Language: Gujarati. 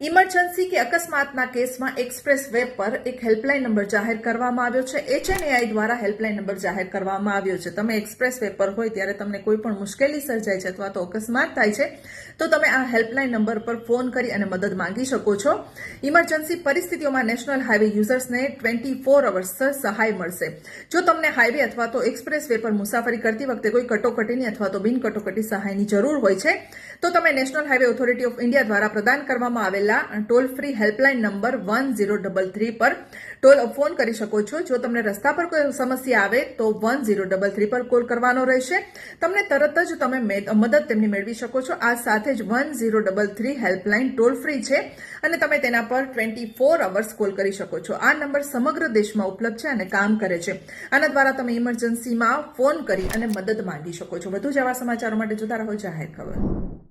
ઇમરજન્સી કે અકસ્માતના કેસમાં એક્સપ્રેસ વે પર એક હેલ્પલાઇન નંબર જાહેર કરવામાં આવ્યો છે. એચએનએઆઈ દ્વારા હેલ્પલાઇન નંબર જાહેર કરવામાં આવ્યો છે. તમે એક્સપ્રેસ વે પર હોય ત્યારે તમને કોઈ પણ મુશ્કેલી સર્જાય છે અથવા તો અકસ્માત થાય છે, તો તમે આ હેલ્પલાઇન નંબર પર ફોન કરી અને મદદ માંગી શકો છો. ઇમરજન્સી પરિસ્થિતિઓમાં નેશનલ હાઈવે યુઝર્સને ટ્વેન્ટી ફોર અવર્સ સહાય મળશે. જો તમને હાઈવે અથવા તો એક્સપ્રેસ વે પર મુસાફરી કરતી વખતે કોઈ કટોકટીની અથવા તો બિન કટોકટી સહાયની જરૂર હોય છે, તો તમે national highway authority of India દ્વારા પ્રદાન કરવામાં આવેલા toll free helpline number one zero double three પર ટોલ ફોન કરી શકો છો. જો તમને રસ્તા પર કોઈ સમસ્યા આવે તો વન ઝીરો ડબલ થ્રી પર કોલ કરવાનો રહેશે. તમને તરત જ તમે મદદ તેમની મેળવી શકો છો. આ સાથે જ one zero double three helpline toll free છે અને તમે તેના પર ટ્વેન્ટી ફોર અવર્સ કોલ કરી શકો છો. આ નંબર સમગ્ર દેશમાં ઉપલબ્ધ છે અને કામ કરે છે. આના દ્વારા તમે ઇમરજન્સીમાં ફોન કરી અને મદદ માંગી શકો છો. વધુ જ આવા સમાચારો માટે જોતા રહો જાહેર ખબર.